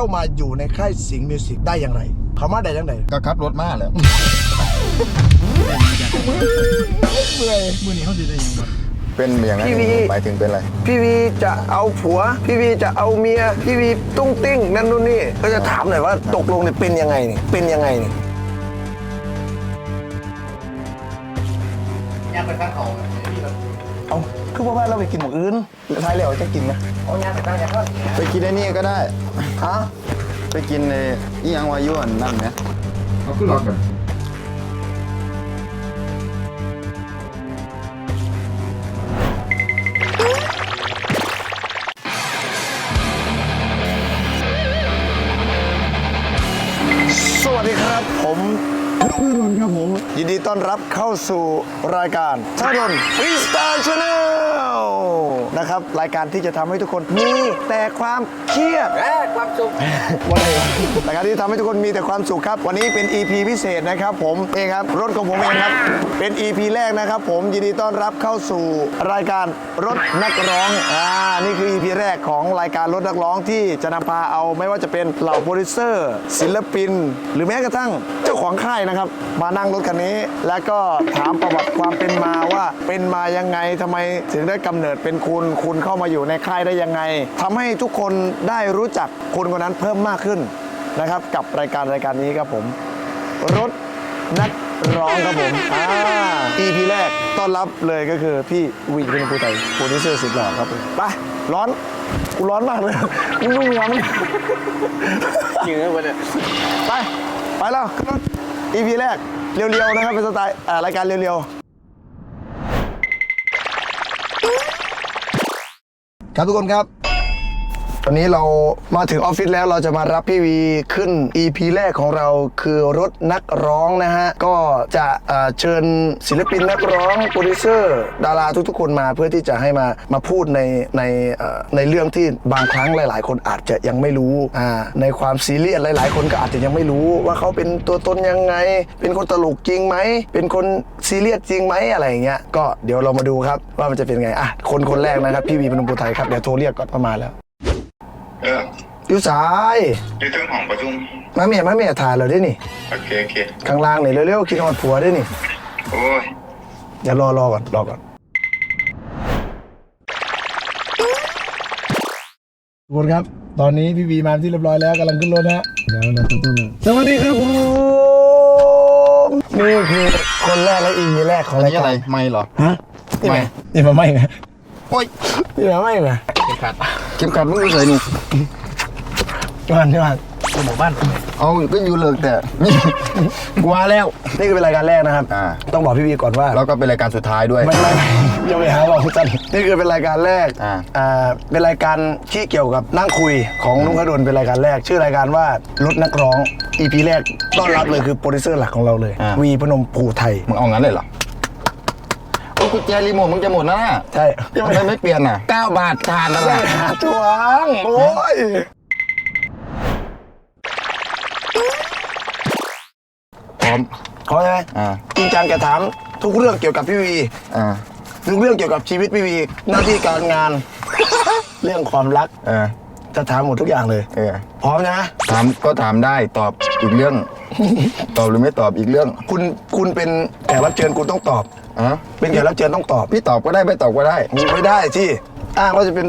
เข้ามาอยู่ในค่ายสิงห์มิวสิกได้อย่างไรเขามาได้ยังไงก็ขับรถมาแล้วเมื่อยมือนี้เขาสิได้หยังบ่เป็นอย่างนั้นพี่วี หมายถึงเป็นอะไร พี่วีจะเอาผัว พี่วีจะเอาเมีย พี่วีตุ้งติ้งนั่นนู่นนี่ ก็จะถามหน่อยว่าตกลงเนี่ยเป็นยังไงนี่เป็นยังไงนี่ เอาคือว่าเราไปกินหมูอื่นท้ายแล้วจะกินไหมเอาย่างไปตั้งอย่างก็ไปกินไอ้นี่ก็ได้ฮะไปกินในอีหยังวายุอันนั่นเนี่ยเอาขึ้นรถกันสวัสดีครับ ผมพี่นนท์ครับผม ยินดีต้อนรับเข้าสู่รายการชาดนฟรีสไตล์ชาแนล นะครับรายการที่จะทำให้ทุกคนมีแต่ความเครียดแอบความสุข วันนี้รายการที่ทำให้ทุกคนมีแต่ความสุขครับ วันนี้เป็น EP พิเศษนะครับ ผมเองครับรถของผมเองครับ เป็น EP แรกนะครับ ผมยินดีต้อนรับเข้าสู่รายการรถนักร้องอ่านี่คือ EP แรกของรายการรถนักร้องที่จะนำพาเอาไม่ว่าจะเป็นเหล่าโปรดิวเซอร์ ศิลปิน หรือแม้กระทั่งเจ้าของค่ายนะครับ มานั่งรถคันนี้ แล้วก็ถามประวัติความเป็นมาว่าเป็นมายังไงทำไมถึงได้กำเนิดเป็นคุณคุณเข้ามาอยู่ในค่ายได้ยังไงทำให้ทุกคนได้รู้จักคนคนนั้นเพิ่มมากขึ้นนะครับ กับรายการรายการนี้ครับผม รถนักร้องครับผมอ่า EP แรกต้อนรับเลยก็คือพี่วีคุณภูไทยโปรดิวเซอร์สุดหล่อครับผมไปร้อนกูร้อนมากเลยมึงนุ่งหัวมันจริงนะวันเนี่ยไป ไปแล้วขึ้นรถ EP แรกเรียวๆนะครับเป็นสไตล์อ่ารายการเรียวๆ ครับทุกคนครับ ตอนนี้เรามาถึงออฟฟิศแล้วเราจะมารับพี่วีขึ้น EP แรกของเราคือรถนักร้องนะฮะ ก็จะเชิญศิลปินนักร้องโปรดิวเซอร์ ดาราทุกๆคนมาเพื่อที่จะให้มามาพูดในในในเรื่องที่บางครั้งหลาย ๆ คนอาจจะยังไม่รู้อ่าในความซีเรียสหลาย ๆ คนก็อาจจะยังไม่รู้ว่าเขาเป็นตัวตนยังไง เป็นคนตลกจริงไหมเป็นคนซีเรียสจริงไหมอะไรอย่างเงี้ยก็เดี๋ยวเรามาดูครับว่ามันจะเป็นไงอะคนคนแรกนะครับพี่วีพนมปุไทยครับเดี๋ยวโทรเรียกก่อนประมาณแล้ว เอออยู่สายอยู่ถึงห้องประชุมมาเมียมาเมียถ่ายเราได้นี่ โอเคโอเคข้างล่างนี่เร็วๆคิดฮอดผัวได้นี่โอ้ยอย่ารอรอก่อนรอก่อนทุกคนครับ ตอนนี้พี่วีมาที่เรียบร้อยแล้วกำลังขึ้นรถฮะเดี๋ยวเราต้องสวัสดีครับผมนี่คือคนแรกและอีพีแรกของอันรายนี้กาอะไรรไม่เหรอฮะนี่ไหมนี่มาไม่ไหมโอ้ยนี่มาไม่ไหม เข็มขัดเข็มขัดมึงอยู่ใส่นี่ที่บ้านที่บ้านตัวหมู่บ้านเอาก็อยู่เลิกแต่นี่กลัวแล้ว นี่คือเป็นรายการแรกนะครับ อ่า ต้องบอกพี่วีก่อนว่า แล้วก็เป็นรายการสุดท้ายด้วยไม่ไม่อย่าไปหาบอกจันนี่คือเป็นรายการแรก อ่า อ่า เป็นรายการที่เกี่ยวกับนั่งคุยของนุ้งขดลเป็นรายการแรก ชื่อรายการว่ารถนักร้อง EP แรกต้อนรับเลยคือโปรดิวเซอร์หลักของเราเลย อ่า วีพนมภูไทย มึงเอางั้นเลยเหรอโอ้ กุญแจรีโมทมึงจะหมดแล้วนะใช่ทำไมไม่เปลี่ยนอะ 9 บาททานนั่นะหาจวงโอ้ยพร้อมขอใช่ไหมอ่าจริงจังแกถามทุกเรื่องเกี่ยวกับพี่วีอ่าทุกเรื่องเกี่ยวกับชีวิตพี่วีหน้าที่การงาน เรื่องความรัก เออจะถามหมดทุกอย่างเลย เออพร้อมนะถามก็ถามได้ตอบอีกเรื่อง ตอบหรือไม่ตอบอีกเรื่อง คุณคุณเป็นแขกรับเชิญคุณต้องตอบอะเป็นแขกรับเชิญต้องตอบพี่ตอบก็ได้ไม่ตอบก็ได้ไม่ได้ที่อ้างว่าจะเป็น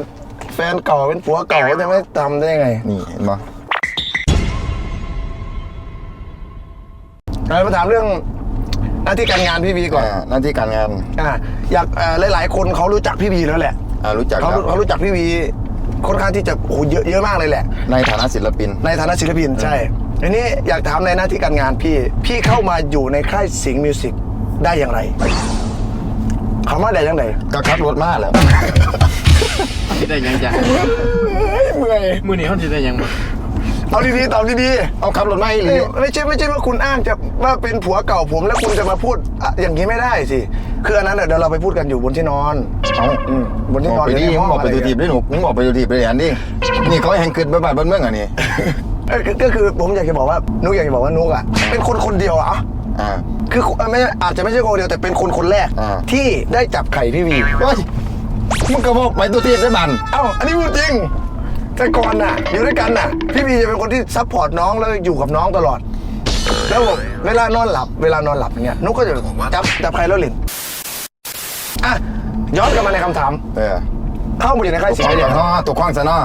แฟนเก่าเป็นผัวเก่าจะไม่ทำได้ไง นี่เห็นปะเรามาถามเรื่องหน้าที่การงานพี่วีก่อนอ่าหน้าที่การงานอ่าอยากเอ่อหลาย ๆ คนเขารู้จักพี่วีแล้วแหละอ่ารู้จักเขาแล้วเขารู้จักพี่วีค่อนข้างที่จะโอ้โหเยอะเยอะมากเลยแหละ ในฐานะศิลปิน ในฐานะศิลปินใช่ ทีนี้อยากถามในหน้าที่การงานพี่ พี่เข้ามาอยู่ในค่ายสิงห์มิวสิกได้อย่างไรคำว่าได้ยังไงก็ขับรถมาแล้วสิได้หยังจ้ะเมื่อยมือนี้เขาสิได้หยังบ่เอาดีๆตอบดีเอาขับรถมาอีหๆลีไม่ไม่ใช่ไม่ใช่ว่าคุณอ้างจะว่าเป็นผัวเก่าผมแล้วคุณจะมาพูดอะอย่างนี้ไม่ได้สิคืออันนั้นเดี๋ยวเราไปพูดกันอยู่บนที่นอนเอาอืมบนที่บนออกนไปดิหรืมึในงห้บอกไปดูทีบได้หนูมึงบอกไปดูทีบไปเรียนดินี่เขาแห่งขึ้นไปบ้านบ้านเมืองอะนี่ เอ้ยก็ก็คือผมอยากจะบอกว่านุกอยากจะบอกว่านุกอะเป็นคนคนเดียวอะ อ่า คือไม่อาจจะไม่ใช่คนเดียวแต่เป็นคนคนแรก อ่า ที่ได้จับไข่พี่วี เฮ้ยมึงก็บอกไปตัวทีบได้บัน เอ้าอันนี้พูดจริง แต่ก่อนน่ะ อยู่ด้วยกันน่ะ พี่บีจะเป็นคนที่ซัพพอร์ตน้องแล้วอยู่กับน้องตลอด แล้วผมเวลานอนหลับ เวลานอนหลับอย่างเงี้ยนุกก็จะจับจับใครแล้วหลินอะย้อนกลับมาในคำถาม เออเข้ามาอยู่ในค่ายตัวสิงคห์ว้างได้ซะยังไงเนาะตัวคว้างซะเนาะ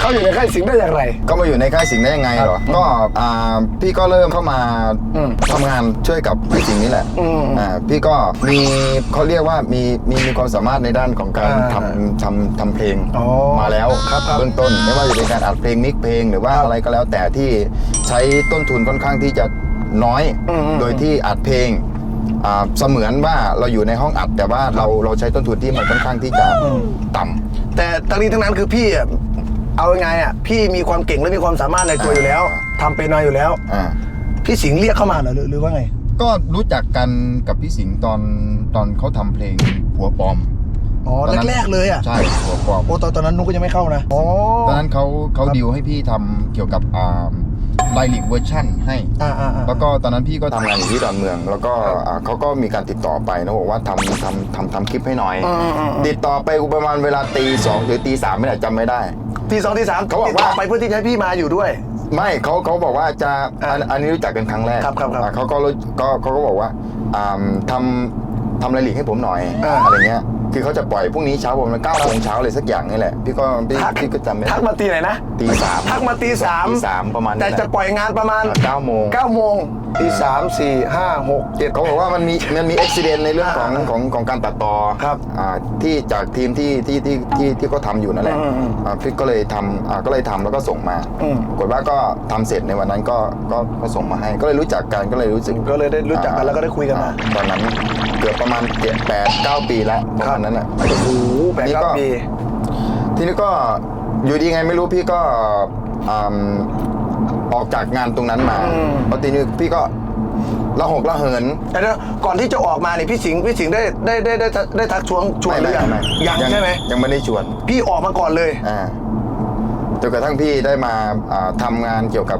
เข้าอยู่ในค่ายสิงห์ได้อย่างไร ก็มาอยู่ในค่ายสิงห์ได้ยังไงเหรอ ก็อ่าพี่ก็เริ่มเข้ามาอืมทำงานช่วยกับพี่สิงห์นี่แหละอืมอ่าพี่ก็มีเขาเรียกว่ามีมีมีความสามารถในด้านของการอ่าทำทำทำเพลงอ๋อมาแล้วครับครับเบื้องต้นไม่ว่าจะเป็นการอัดเพลงมิกเพลงหรือว่าอะไรก็แล้วแต่ที่ใช้ต้นทุนค่อนข้างที่จะน้อยอืมอืม โดยที่อัดเพลงอ่าเสมือนว่าเราอยู่ในห้องอัด แต่ว่าเราเราใช้ต้นทุนที่มันค่อนข้างที่จะต่ำ แต่ทั้งนี้ทั้งนั้นคือพี่อะ เอายังไงอะพี่มีความเก่งและมีความสามารถในตัวอยู่แล้วทำเป็นมาอยู่แล้ว อ่า พี่สิงห์เรียกเข้ามาเหรอหรือหรือว่าไง ก็รู้จักกันกับพี่สิงห์ตอนตอนเขาทำเพลงผัวปลอมอ๋อตนนั้นแรกๆเลยอะใช่ผัวปลอมโอ้ตอนตอนนั้นนุกก็ยังไม่เข้านะอ๋อ ตอนนั้นเขาเขาดีลให้พี่ทำเกี่ยวกับอ่า ไลลิกเวอร์ชันให้ อ่าอ่าอ่า แล้วก็ตอนนั้นพี่ก็ทำงานอยู่ที่ดอนเมือง แล้วก็อ่าเขาก็มีการติดต่อไปนะบอกว่าทำทำทำทำคลิปให้หน่อยอืมอืมอืมติดต่อไปกูประมาณเวลาตีสองหรือตีสามไม่ได้จำไม่ได้ ทีสองทีสามเขาบอกว่า ติดต่ไปเพื่อที่จะให้พี่มาอยู่ด้วย ไม่เขาเขาบอกว่าจะอ่าอันอันนี้รู้จักกันครั้งแรกครับครับครับอ่าเขาก็รู้ก็เขาก็บอกว่าอ่าทำทำรายละเอียดให้ผมหน่อยอ่า อะไรเงี้ย คือเขาจะปล่อยพรุ่งนี้เช้าประมาณเก้าโมงเช้าเลยสักอย่างนี่แหละพี่ก็พี่ทัก พี่ก็จำไม่ได้ทักมาตีไหนนะ ตีสามทักมาตีสามตีสามประมาณนี้แต่แหละจะปล่อยงานประมาณเก้าโมงเก้าโมงตีสามสี่ห้าหกเจ็ดเขาบอกว่ามันมีมันมีอุบิเหตุในเรื่องของอ่าของของการตัดต่อครับอ่าที่จากทีมที่ที่ที่ที่ที่เขาทำอยู่นั่นแหละอืมอืมอ่าพี่ก็เลยทำอ่าก็เลยทำแล้วก็ส่งมาอืมปรากฏว่าก็ทำเสร็จในวันนั้นก็ก็ก็ส่งมาให้ ก็เลยรู้จักกันก็เลยรู้สึกก็เลยได้รู้จักกันแล้วก็ได้คุยกันมาอ่ตอนนั้นเกือบประมาณเจ็ดแปดเก้าปีแล้วประมาณนั้นอะโอ้โหแปดเก้าปี ทีนี้ก็อยู่ดีไงไม่รู้พี่ก็อืมออกจากงานตรงนั้นมาอืมแล้วทีนี้พี่ก็ละหกละเหินแต่เดี๋ยวก่อนที่จะออกมาเนี่ยพี่สิงห์พี่สิงห์ได้ได้ได้ได้ได้ได้ทักชวนชวนหรือยังไม่ยังใช่ไหมยังไม่ได้ชวน พี่ออกมาก่อนเลยอ่าจนกระทั่งพี่ได้มาอ่าทำางานเกี่ยวกับ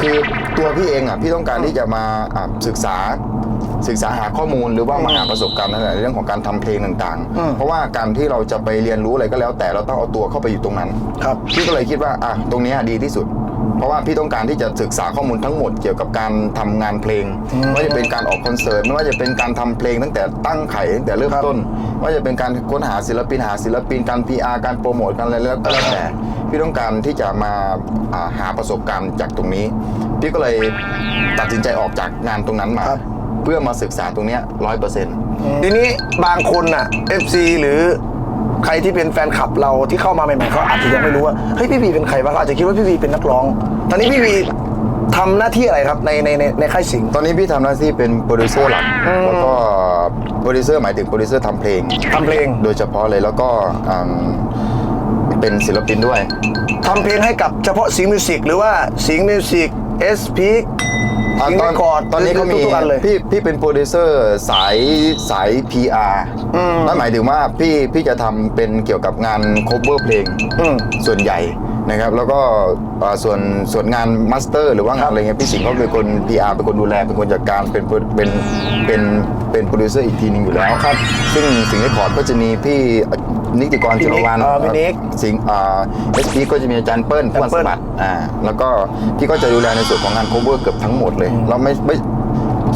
คือตัวพี่เองอะพี่ต้องการที่จะมาอ่าศึกษา ศึกษาหาข้อมูลหรือว่ามาหาประสบการณ์นั่นแหละในเรื่องของการทำเพลงต่างอืม ๆ เพราะว่าการที่เราจะไปเรียนรู้อะไรก็แล้ว แต่เราต้องเอาตัวเข้าไปอยู่ตรงนั้น ครับ พี่ก็เลยคิดว่าอะตรงเนี้ยดีที่สุด เพราะว่าพี่ต้องการที่จะศึกษาข้อมูลทั้งหมดเกี่ยวกับการทำงานเพลงอืมไม่ว่าจะเป็นการออกคอนเสิร์ตไม่ว่าจะเป็นการทำเพลงตั้งแต่ตั้งไข่ตั้งแต่เริ่มครับต้นไม่ว่าจะเป็นการค้นหาศิลปินหาศิลปินการ PR การโปรโมทการอะไรแล้วก็แล้วแต่พี่ต้องการที่จะมาอ่าหาประสบการณ์จากตรงนี้ พี่ก็เลยตัดสินใจออกจากงานตรงนั้นมา ครับ เพื่อมาศึกษาตรงเนี้ร้อยเปอร์เซ็นต์ทีนี้บางคนน่ะ FC หรือใครที่เป็นแฟนคลับเราที่เข้ามาใหม่ๆเขาอาจจะยังไม่รู้ว่าเฮ้ยพี่วีเป็นใครวะเขาอาจจะคิดว่าพี่วีเป็นนักร้อง ตอนนี้พี่วีทำหน้าที่อะไรครับในในในในค่ายสิงห์ ตอนนี้พี่ทำหน้าที่เป็นโปรดิวเซอร์หลักแล้วก็โปรดิวเซอร์หมายถึงโปรดิวเซอร์ทำเพลง ทำเพลงโดยเฉพาะเลยแล้วก็อืมเป็นศิลปินด้วย ทำเพลงให้กับเฉพาะสิงห์มิวสิกหรือว่าสิงห์มิวสิกเอสพีคอ่ะสิงห์ตเรอนคคอร์ดตอนนี้ก็มีทุกๆอันเลย พี่พี่เป็นโปรดิวเซอร์สายสาย PR อืมนั่นหมายถึงว่าพี่พี่จะทำเป็นเกี่ยวกับงาน cover เพลงอืม ส่วนใหญ่ นะครับแล้วก็อ่าส่วนส่วนงานมาสเตอร์ หรือว่างานอะไรเงี้ยพี่สิงห์เขาเป็นคน PR เป็นคนดูแลเป็นคนจัดการเป็นเป็นเป็นเป็นโปรดิวเซอร์อีกทีหนึงอยู่แล้วครับซึ่งสิงห์เรคคอร์ดก็จะมีพี่นิติกรพี่จินิรกวันเออพี่นิกสิงห์อ่าเอสพีก็จะมีอาจารย์เปิ้ลอาจารย์พวนเปิ้ลสมบัติอ่าแล้วก็พี่ก็จะดูแลในส่วนของงาน cover เกือบทั้งหมดเลย เราไม่ไม่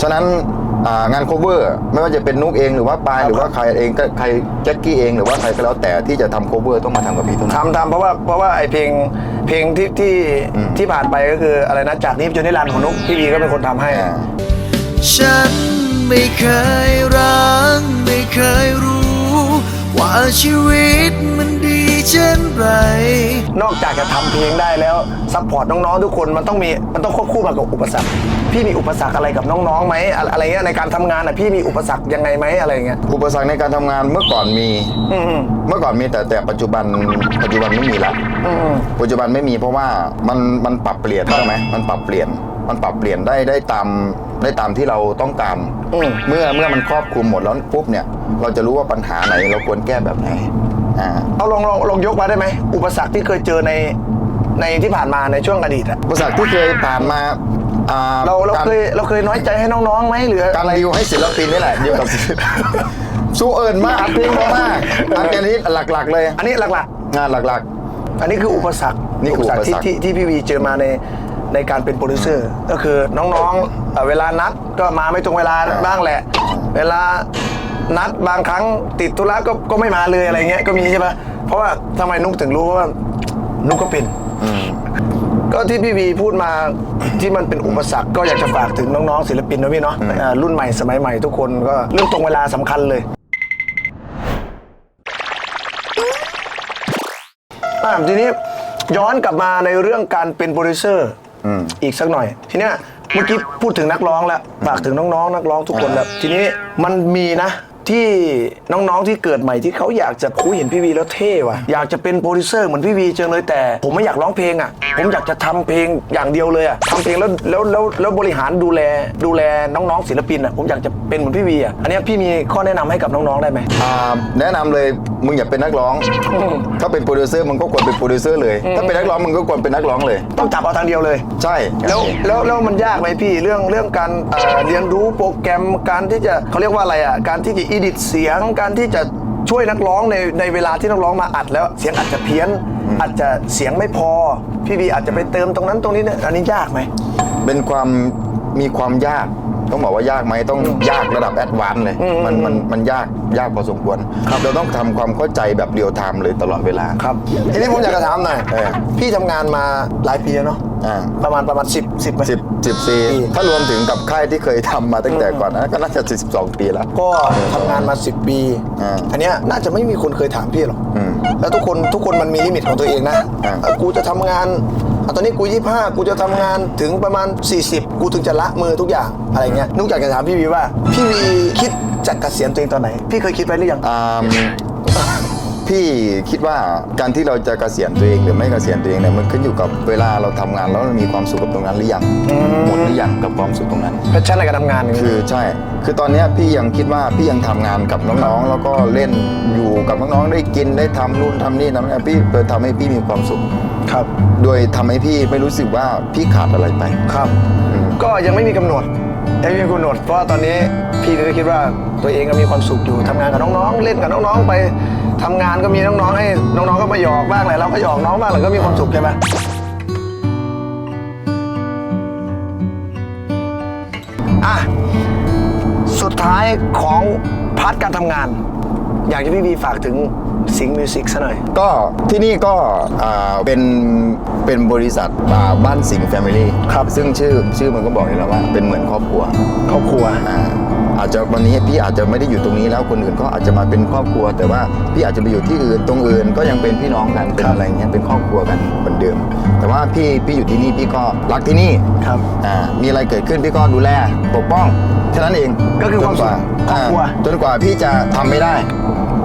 ฉะนั้นอ่า งาน cover ไม่ว่าจะเป็นนุกเองหรือว่าปายครับหรือว่าใครเองก็ใครแจ็คกี้เองหรือว่าใครก็แล้วแต่ที่จะทำ cover ต้องมาทำกับพี่เท่านั้น ทำทำเพราะว่าเพราะว่าไอเพลงเพลงที่ที่อืมที่ผ่านไปก็คืออะไรนะจากนี้จนนิรันดร์ของนุกพี่วีก็เป็นคนทำให้ อ่า ฉันไม่เคยรักไม่เคยรู้ ว่าชีวิตมันดี เช่นไร นอกจากจะทำเพลงได้แล้วซัพพอร์ตน้องๆทุกคนมันต้องมีมันต้องควบคู่มากับอุปสรรค พี่มีอุปสรรคอะไรกับน้องๆไหมอะอะไรเงี้ยในการทำงานอะพี่มีอุปสรรคยังไงไหมอะไรเงี้ยอุปสรรคในการทำงานเมื่อก่อนมี อืม เมื่อก่อนมีแต่แต่ปัจจุบันปัจจุบันไม่มีละอืม ปัจจุบันไม่มีเพราะว่ามันมันปรับเปลี่ยนใช่ไหมมันปรับเปลี่ยนมันปรับเปลี่ยนได้ได้ตามได้ตามที่เราต้องการอืม เมื่อเมื่อมันครอบคลุมหมดแล้วปุ๊บเนี่ย เราจะรู้ว่าปัญหาไหนเราควรแก้แบบไหน อ่าเอาลองลองลองยกมาได้ไหม อุปสรรคที่เคยเจอในในที่ผ่านมาในช่วงอดีตอะอุปสรรคที่เคยผ่านมาอ่าเราเรากเคยเราเคยน้อยใจให้น้องๆไหมหรือการอะไรดิวให้ศิลปินนี่แหละดิวกับสู้เอิญมากอัดเพลงมากอันนี้หลักๆ เลย อันนี้หลักงานหลักอันนี้คืออุปสรรคนี่คืออุปสรรคที่ที่ที่พี่วีเจอมาในในการเป็นโปรดิวเซอร์ ก็คือน้องๆเอ่อเวลานัดก็มาไม่ตรงเวลาบ้างแหละ เวลา นัดบางครั้งติดธุระก็ก็ไม่มาเลยอะไรเงี้ยก็มีใช่ปะเพราะว่าทำไมนุกถึงรู้ว่านุกก็เป็น ก็ที่พี่วีพูดมาที่มันเป็นอุปสรรคก็อยากจะฝากถึงน้องๆศิลปินนะพี่เนาะเอ่อรุ่นใหม่สมัยใหม่ทุกคนก็เรื่องตรงเวลาสำคัญเลยอะทีนี้ย้อนกลับมาในเรื่องการเป็นโปรดิวเซอร์อีกสักหน่อย ทีเนี้ยเมื่อกี้พูดถึงนักร้องแล้วฝากถึงน้องๆนักร้องทุกคนแล้วทีนี้มันมีนะ ที่น้องๆที่เกิดใหม่ที่เขาอยากจะคุยเห็นพี่วีแล้วเท่ว่ะอยากจะเป็นโปรดิวเซอร์เหมือนพี่วีจังเลยแต่ ผมไม่อยากร้องเพลงอะผมอยากจะทำเพลงอย่างเดียวเลยอะทำเพลงแล้วแล้วแล้วแล้วบริหารดูแลดูแลน้องๆศิลปินอะผมอยากจะเป็นเหมือนพี่วีอะอันเนี้ยพี่มีข้อแนะนำให้กับน้องๆได้ไหม อ่าแนะนำเลยมึงอย่าเป็นนักร้อง ถ้าเป็นโปรดิวเซอร์มึงก็ควรเป็นโปรดิวเซอร์เลย ถ้าเป็นนักร้องมึงก็ควรเป็นนักร้องเลย ต้องจับเอาทางเดียวเลย ใช่แล้วแล้วแล้วมันยากไหมพี่เรื่องเรื่องการเอ่อเรียนรู้โปรแกรมการที่จะเขาเรียกว่าอะไรอะการที่จะอีดิทเสียงการที่จะช่วยนักร้องในในเวลาที่นักร้องมาอัดแล้วเสียงอาจจะเพี้ยน อาจจะเสียงไม่พอ พี่บีอาจจะไปเติมตรงนั้นตรงนี้เนี่ยอันนี้ยากไหม เป็นความมีความยาก ต้องบอกว่ายากไหมต้องยากระดับแอดวานซ์เลยมันมันมันยากยากพอสมควรเราต้องทำความเข้าใจแบบเรียลไทม์เลยตลอดเวลา ครับ ทีนี้ผมอยากจะถามหน่อย เออ พี่ทำงานมาหลายปีแล้วเนาะ อ่า ประมาณประมาณ 10 10ไหม สิบสิบปีถ้ารวมถึงกับค่ายที่เคยทำมาตั้งแต่ก่อนนะก็น่าจะ12ปีแล้ว ก็ทำงานมา 10 ปี อ่าอันเนี้ยน่าจะไม่มีคนเคยถามพี่หรอก อืมแล้วทุกคนทุกคนมันมีลิมิตของตัวเองนะอ่า เอ่อกูจะทำงาน อะตอนนี้กูยี่ห้ากูจะทำงานถึงประมาณ 40 กูถึงจะละมือทุกอย่างอะไรเงี้ยนุกอยากจะถามพี่วีว่า พี่วีคิดจะเกษียณตัวเองตอนไหน พี่เคยคิดไว้หรือยัง อ่าพี่คิดว่าการที่เราจะเกษียณตัวเองหรือไม่เกษียณตัวเองเนี่ยมันขึ้นอยู่กับเวลาเราทำงานแล้วเรามีความสุขกับตรงนั้นหรือยังหมดหรือยังกับความสุขตรงนั้นแพชชั่นในการทำงานอย่างคืนี้อใช่ คือตอนเนี้ยพี่ยังคิดว่าพี่ยังทำงานกับน้องๆ แล้วก็เล่นอยู่กับน้องๆ ได้กินได้ทำนู่นทำนี่ทำนี่พี่เปิดทำให้พี่มีความสุข ครับ โดยทำให้พี่ไม่รู้สึกว่าพี่ขาดอะไรไป ครับ อืม ก็ยังไม่มีกำหนดยังไม่มีกำหนด เพราะว่าตอนนี้พี่ก็คิดว่าตัวเองก็มีความสุขอยู่ทำงานกับน้องๆ เล่นกับน้องๆ ไปทำงานก็มีน้องๆ ให้น้องๆ ก็มาหยอกบ้างแหละเราก็หยอกน้องบ้างแหละก็มีความสุขใช่ไหมอะ สุดท้ายของพาร์ทการทำงาน อยากจะพี่วีฝากถึง สิงห์มิวสิกซะหน่อย ก็ที่นี่ก็อ่าเป็นเป็นบริษัทอ่าบ้านสิงห์แฟมิลี่ครับ ซึ่งชื่อชื่อมันก็บอกอยู่แล้วว่าเป็นเหมือนครอบครัว ครอบครัว อ่าอาจจะวันนี้พี่อาจจะไม่ได้อยู่ตรงนี้แล้วคนอื่นก็อาจจะมาเป็นครอบครัว แต่ว่าพี่อาจจะไปอยู่ที่อื่นตรงอื่นก็ยังเป็นพี่น้องกันเป็นครับอะไรเงี้ยเป็นครอบครัวกันเหมือนเดิม แต่ว่าพี่พี่อยู่ที่นี่พี่ก็รักที่นี่ครับ อ่ามีอะไรเกิดขึ้นพี่ก็ดูแลปกป้องแค่นั้นเองก็คือความสุขจนกครอบครัวาจนกว่าพี่จะทำไม่ได้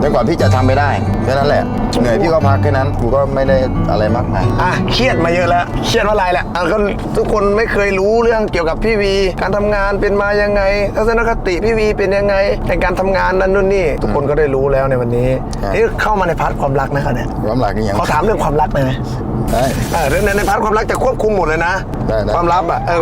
จนกว่าพี่จะทำไม่ได้แค่นั้นแหละ เหนื่อยพี่ก็พักแค่นั้น กูก็ไม่ได้อะไรมากมาย อะเครียดมาเยอะแล้วเครียดว่าอะไรแหละอะก็ทุกคนไม่เคยรู้เรื่องเกี่ยวกับพี่วี การทำงานเป็นมายังไงทัศนคติพี่วีเป็นยังไงในการทำงานนั้นนู่นนี่ ทุกคนก็ได้รู้แล้วในวันนี้ครับ นี่เข้ามาในพาร์ทความรักนะครับเนี่ยความหลักนี่ยังขอถามเรื่องความรักหน่อยไหม ได้ เออในในพาร์ทความรักจะควบคุมหมดเลยนะ ได้ได้ ความลับอะเออ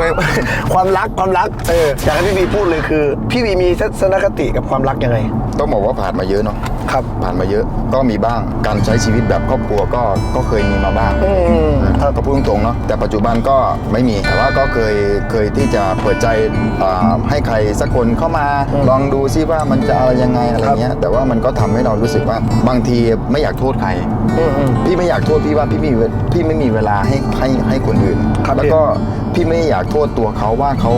ความรักความรักเอออยากให้พี่วีพูดเลยคือ พี่วีมีทัศนคติกับความรักยังไง ต้องบอกว่าผ่านมาเยอะเนาะ ครับ ผ่านมาเยอะ ก็มีบ้าง การใช้ชีวิตแบบครอบครัวก็ก็เคยมีมาบ้าง อืมครับก็พูดตรงๆเนาะแต่ปัจจุบันก็ไม่มีแต่ว่าก็เคยเคยที่จะเปิดใจอ่าให้ใครสักคนเข้ามาลองดูซิว่ามันจะอะไรยังไงอะไรเงี้ยแต่ว่ามันก็ทำให้เรารู้สึกว่าบางทีไม่อยากโทษใคร อืมอืม พี่ไม่อยากโทษพี่ว่าพี่ไมมีเวพี่ไม่มีเวลาให้ให้ให้คนอื่น ครับแล้วก็พี่ไม่อยากโทษตัวเขาว่าเขา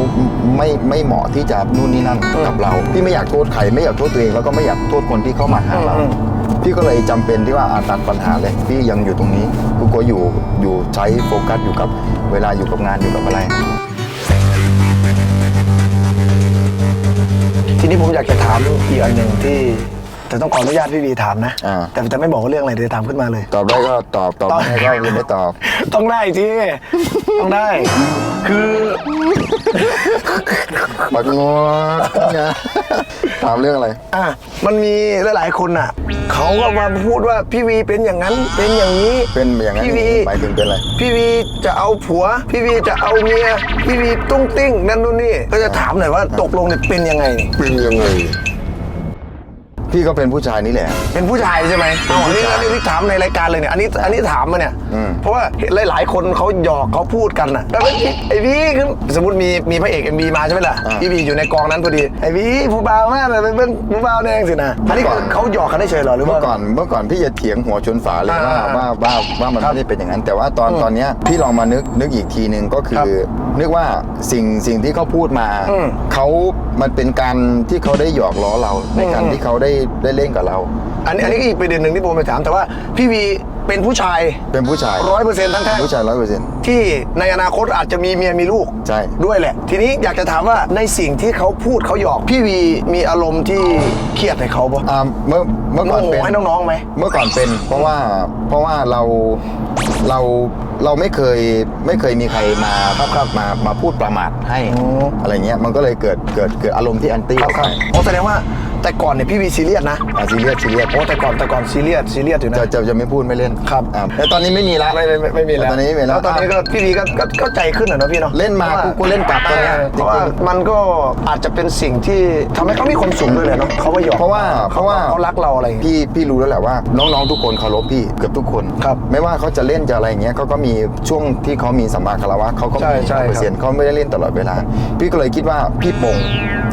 ไม่ไม่เหมาะที่จะนู่นนี่นั่นกับเรา พี่ไม่อยากโทษใครไม่อยากโทษตัวเองแล้วก็ไม่อยากโทษคนที่เข้ามาหาเรา อืม พี่ก็เลยจำเป็นที่ว่าอาตัดปัญหาเลยพี่ยังอยู่ตรงนี้กูก็อยู่อยู่ใช้โฟกัสอยู่กับเวลาอยู่กับงานอยู่กับอะไร ทีนี้ผมอยากจะถามอีกอันหนึ่งที่แต่ต้องขออนุญาตพี่วีถามนะ อ่า แต่แต่ไม่บอกว่าเรื่องอะไรเดี๋ยวถามขึ้นมาเลย ตอบได้ก็ตอบตอบตอบไม่ได้ก็ไม่ตอบ ต้องได้จีต้องได้ คือ ปักงอนะ ถามเรื่องอะไร อะมันมีหลายๆคนอะเขาก็มาพูดว่าพี่วีเป็นอย่างนั้นเป็นอย่างนี้เป็นอย่างนั้นพี่วีหมายถึงเป็นอะไร พี่วีจะเอาผัว พี่วีจะเอาเมียพี่วีตุ้งติ้งนั่นนู่นนี่ก็จะถามหน่อยว่าตกลงเนี่ยเป็นยังไง เป็นยังไง พี่ก็เป็นผู้ชายนี่แหละ เป็นผู้ชายใช่ไหมเอาอันนี้อันนี้ถามในรายการเลยเนี่ย อันนี้อันนี้ถามมาเนี่ย อืม เพราะว่าเห็นหลายๆ คนเขาหยอกเขาพูดกันน่ะแล้วก็ไอ้พี่คือสมมติมีมีพระเอกเอ็มบีมาใช่ไหมล่ะพี่บีอยู่ในกองนั้นพอดี ไอ้พี่ผู้บ่าวมากเลยเป็นเป็นผู้บ่าวแดงสินะ อันนี้คือเขาหยอกกันได้เฉยเหรอหรือเมื่ว่า อก่อนเมื่อก่อนพี่จะเถียงหัวชนฝาเลยว่าอ่าว่าว่าว่ามันครับไม่ได้เป็นอย่างนั้น แต่ว่าตอนตอนเนี้ยพี่ลองมานึกนึกอีกทีหนึ่งก็คืครัอบนึกว่าสิ่งสิ่งที่เขาพูดมาอืมเขา มันเป็นการที่เขาได้หยอกล้อเราในการที่เขาได้ได้เล่นกับเรา อันนี้อันนี้ก็อีกประเด็นหนึ่งที่ผมไปถามแต่ว่าพี่วี เป็นผู้ชายเป็นผู้ชายร้อยเปอร์เซ็นต์ทั้งแท่งผู้ชายร้อยเปอร์เซ็นต์ที่ในอนาคตอาจจะมีเมียมีลูกใช่ด้วยแหละ ทีนี้อยากจะถามว่าในสิ่งที่เขาพูดเขาหยอกพี่วีมีอารมณ์ที่เครียดให้เขาปะอ่าเมื่อเมื่อโมก่อนโหเป็นให้น้องๆไหมเมื่อก่อนเป็น เพราะว่าเพราะว่าเราเราเราไม่เคยไม่เคยมีใครมาครับครับมามาพูดประมาทให้อ๋ออะไรเงี้ยมันก็เลยเกิดเกิดเกิดอารมณ์ที่แอนตี้ครับครับโอ้แสดงว่า แต่ก่อนเนี่ยพี่วีซีเรียสนะอ่าซีเรียสซีเรียสโอ้แต่ก่อนแต่ก่อนซีเรียสซีเรียสอยู่นะ จะจะจะไม่พูดไม่เล่นครับอ่าแต่ตอนนี้ไม่มีละ ไม่ไม่ไม่ไม่มีแล้วตอนนี้ไม่มีแล้วตอนนี้ก็พี่วีก็ก็ก็ใจขึ้นอะเนาะพี่เนาะเล่นมาพระว่กูกูเล่นกลับตอนเนี้ยเพราะว่าจริงๆมันก็อาจจะเป็นสิ่งที่ทำให้เขามีความสุขด้วยแหละเนาะเขาว่าหยอกเพราะว่าเพราะว่า เขารักเราอะไรอย่างเงี้ย พี่พี่รู้แล้วแหละว่าน้องๆทุกคนเคารพพี่เกือบทุกคนครับไม่ว่าเขาจะเล่นจะอะไรอย่างเงี้ยเขาก็มีช่วงที่เขามีสัมมาคารวะเขาก็ใช่มีใช่ครับเปอร์เซ็นต์เขาไม่ได้เล่นตลอดเวลา พี่ก็เลยคิดว่าพี่ปง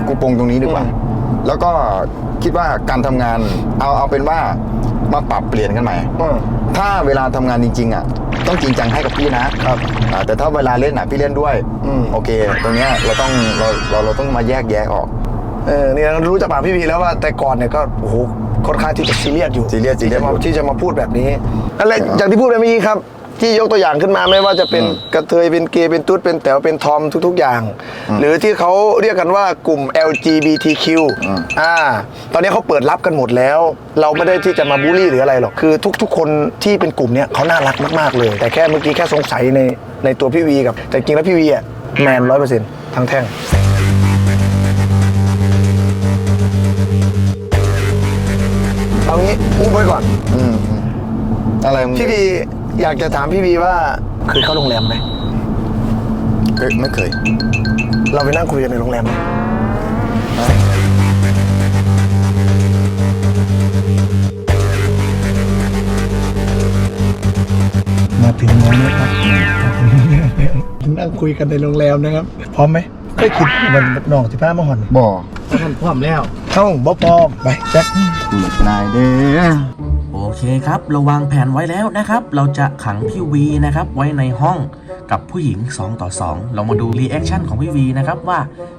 กูปงตรงนี้ดีกว่า อืม แล้วก็คิดว่าการทำงานเอาเอาเป็นว่ามาปรับเปลี่ยนกันใหม่อืมถ้าเวลาทำงานจริง ๆ อะ ต้องจริงจังให้กับพี่นะครับอ่าแต่ถ้าเวลาเล่นอะพี่เล่นด้วยอืมโอเค ตรงเนี้ยเราต้องเราเราเราต้องมาแยกแยะออกเออเนี่ยรู้จากปากพี่วีแล้วว่าแต่ก่อนเนี่ยก็โอ้โหค่อนข้างที่จะซีเรียสอยู่ซีเรียสซีที่เรียจะสมาที่จะมาพูดแบบนี้นั่นแหละอย่างที่พูดไปเมื่อกี้ครับ ที่ยกตัวอย่างขึ้นมาไม่ว่าจะเป็นกระเทยเป็นเกย์เป็นตุ๊ดเป็นแต๋วเป็นทอมทุก ๆ อย่าง หรือที่เขาเรียกกันว่ากลุ่ม LGBTQ อืมอ่าตอนนี้เขาเปิดรับกันหมดแล้ว เราไม่ได้ที่จะมาบูลลี่หรืออะไรหรอกคือทุก ๆ คนที่เป็นกลุ่มเนี้ยเขาน่ารักมากๆเลย แต่แค่เมื่อกี้แค่สงสัยในในตัวพี่วีกับแต่จริงแล้วพี่วีอะแมนร้อยเปอร์เซ็นต์ทั้งแท่งเอางี้อุ้มไว้ก่อน อืมอืมอะไรมึงพี่บี อยากจะถามพี่บีว่าเคยเข้าโรงแรมไหมเอ้ยไม่เคย เราไปนั่งคุยกันในโรงแรมไหมมาถึงแล้วนะครับ นั่งคุยกันในโรงแรมนะครับ พร้อมไหมเคยคิดมันน้องสิพ้ามาหอนบ่ท่านพร้อมแล้วเข้าบ๊อบพร้อมไปแจ็คนายเด้อโอ เคครับเราวางแผนไว้แล้วนะครับ เราจะขังพี่วีนะครับไว้ในห้องกับผู้หญิง 2 ต่อ 2 เรามาดูรีแอคชั่นของพี่วีนะครับว่า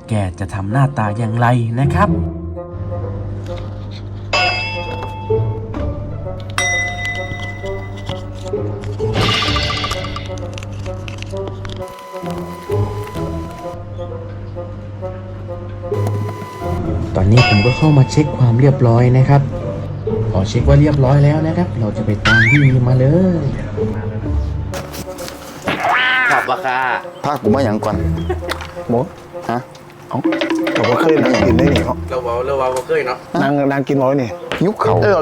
แกจะทำหน้าตาอย่างไรนะครับตอนนี้ผมก็เข้ามาเช็คความเรียบร้อยนะครับ เช็คว่าเรียบร้อยแล้วนะครับ เราจะไปตามพี่วีมาเลยขับราคาพากูมาอย่างก่อนหมูฮะเอ้าผมก็เคยนั่งกินได้นี่เขาเราเบาเราเบาบ่เคยเนาะนั่งนั่งกินไว้นี่ยุคเขาเออ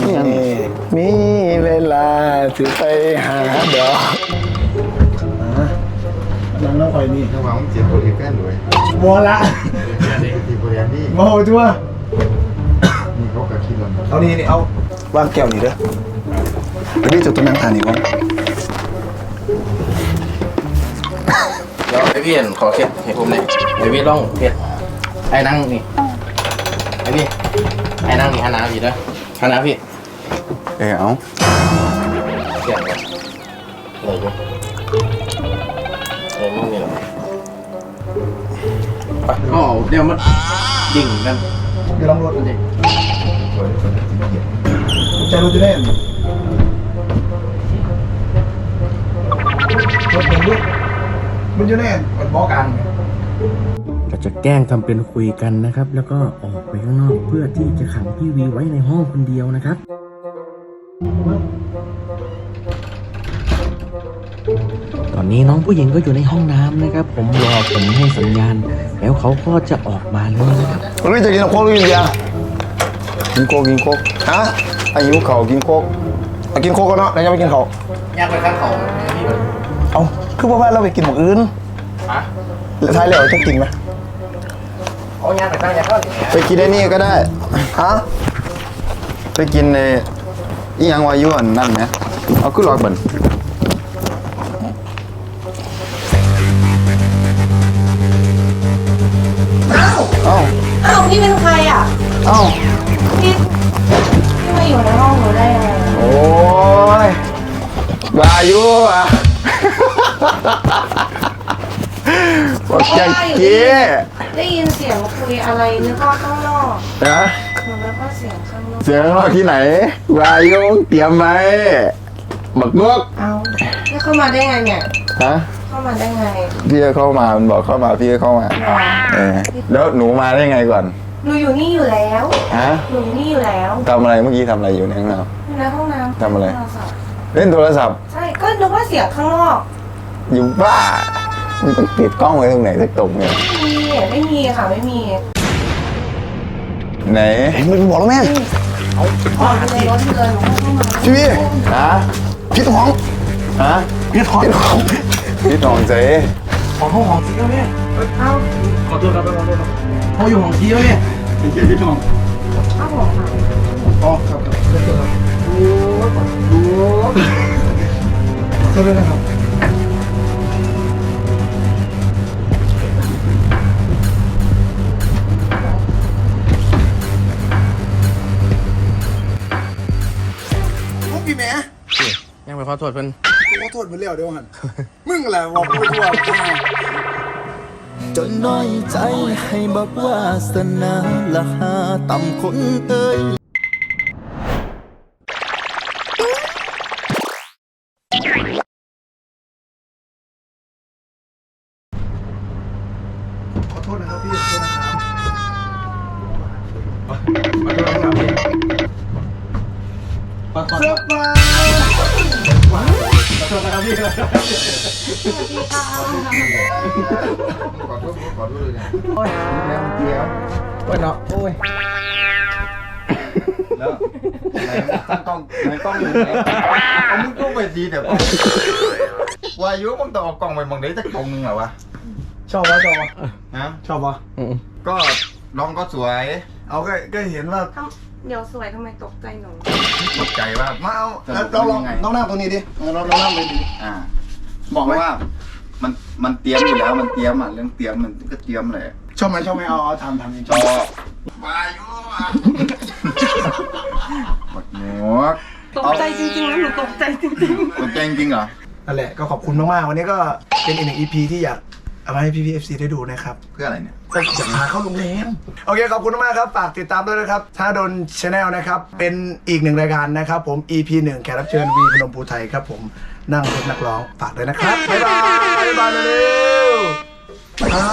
นี่ยังนี่มีเวลาสิไปหาดอกน้องน้องคอยนี่ระวังเจ็บปวดแก้นด้วยบอละที่บริเวณนี่โมโหจัว เอานี่นี่เอาวางแก้วนี่เด้อแล้วนี่จุดตรงนั่งทานนี่ก่อนเดี๋ยวไอพี่เห็นขอเคล็ดให้ผมหน่อยไอพี่ลองเคล็ดไอ้นั่งนี่ไอพี่ไอ้นั่งนี่หันหน้าพี่นะหันหน้าพี่เออเอาเสียงกันเลยอยู่เออมึงนี่แหละไปก็เอาเดี๋ยวมันดิ่งกันเดี๋ยวลองรถมันดิ ใจรถจะได้รถมันลุกมันจะแน่มันบอกลางเราจะแกล้งทำเป็นคุยกันนะครับ แล้วก็ออกไปข้างนอกเพื่อที่จะขังพี่วีไว้ในห้องคนเดียวนะครับ ตอนนี้น้องผู้หญิงก็อยู่ในห้องน้ำนะครับ ผมรอผมให้สัญญาณ แล้วเขาก็จะออกมาเลยนะครับรู้จะกินโค้ กหรือกินเบียร์กินโคกกินโคกฮะอายุเขากินโคกเอากินโค้กกันเนาะแล้วยังไม่กินเขายากไปข้างเขาพี่เอาคือเพราะว่าเราไปกินหมกอื่นฮะแล้วท้ายแล้วจะกินไหมเอายางไปตั้งยางเข้าเนี่ยไปกินไอ้นี่ก็ได้ฮะไปกินในอีหยังวายุอันนั่นไหมเอาขึ้นรอกเบิ่นเอ้าอ้าวพี่เป็นใครอะเอ้า พี่พี่มาอยู่ในห้องหนูได้ยังไงโอ้ย วายุอะ บอกจังเกี้ได้ยินเสียงคุยอะไรนึกว่าข้างนอกนะหนูนึกว่าเสียงข้างนอกเสียงเราที่ไหน วายุเตรียมไหมบักงวกเอาพี่เข้ามาได้ไงเนี่ยฮะ เข้ามาได้ไงพี่ก็เข้ามา มันบอกเข้ามา พี่ก็เข้ามาหรอเออ แล้วหนูมาได้ไงก่อน หนูอยู่นี่อยู่แล้วฮะหนูอยู่นี่อยู่แล้วทำอะไรเมื่อกี้ทำอะไรอยู่ในห้องน้ อยู่ในห้องน้ำทำอะไรโทศัพท์ำเล่นโทรศัพท์ใช่ก็นึกว่าเสียงข้างนอกอยู่บ้ามันต้องติดกล้องไว้ตรงไหนสักตรงเนี่ยไม่มีไม่มีค่ะไม่มีไหนเห็นมันบอกแล้วแม่อ๋ออยู่ในรถเลยหนูก็เข้ามาพี่วีฮะพี่ท้องฮะพี่ท้องพี่ท้องพี่ทองเจ๊ของห้องของซีแล้วเนี่ยเอ้าขอโทษครับขอโทษครับ เขาอยู่ของซีแล้วเนี่ยเอ้าของค่ะพวกพี่แม่ยังไปขอโทษเพิ่นขอโทษมันเร็วเดี๋ยวหันมึงแหละบอกพูดว่า จนน้อยใจให้บอกว่าสนาละหาต่ำคนเอ่ย ขอโทษขอโทษเลยนะโอ้ยแล้วเดี๋ยวโอ้ยเนาะโอ้ยแล้วไหนตั้งกล้องไหนกล้องอยู่ไหนเอามึงกล้องไปดีเดี๋ยววายุมึงต้องเอากล้องไปมองได้สักตรงนึงเหรอวะชอบปะชอบปะฮะชอบปะก็ลองก็สวย เอาก็ก็เห็นว่า เดี๋ยวสวยทำไมตกใจหนู ตกใจว่า มาเอาสรุแล้วปเราลองเป็นยังไงต้องนั่งตรงนี้ดิเราเรานั่งไปดิอ่าบอกว่า มันมันเตรียมอยู่แล้วมันเตรียมอะเรื่องเตรียมมันก็เตรียมแหละชอบไหมชอบไหมเอาเอาทำทำจริงชอบวายุอะบักหมวกตกใจจริงๆนะหนูตกใจจริงตกใจจริงๆเหรอ นั่นแหละก็ขอบคุณมากๆวันนี้ก็เป็นอีกหนึ่ง EP ที่อยาก เอามาให้พี่พีเอฟซีได้ดูนะครับเพื่ออะไรเนี่ยก็จะพาเข้าโรงแรมโอเคขอบคุณมากครับ ฝากติดตามด้วยนะครับถ้าโดนชาแนลนะครับ เป็นอีกหนึ่งรายการนะครับ ผม EP 1แขกรับเชิญวีพนมภูไทยครับผมนั่งเป็นนักร้องฝากด้วยนะครับบ๊ายบายบ๊ายบายเร็วๆอ่า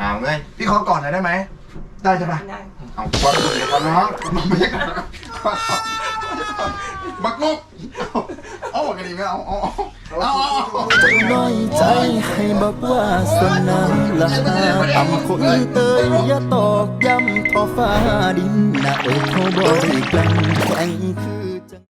อ้าวเอ้ยพี่ขอก่อนหน่อยได้ไหม ได้ใช่ปะๆได้เอาควันเดี๋ยวก่อนนะมันไม่บักมุกเอาเอากันดีไหมเอาเอาเอาเอาเอาจนน้อยใจให้บอกว่าสนามละหาต่ำคนเตยอย่าตอกย้ำทอฟ้าดินนะเอ้ยเขาบอกกลังแข็งคือ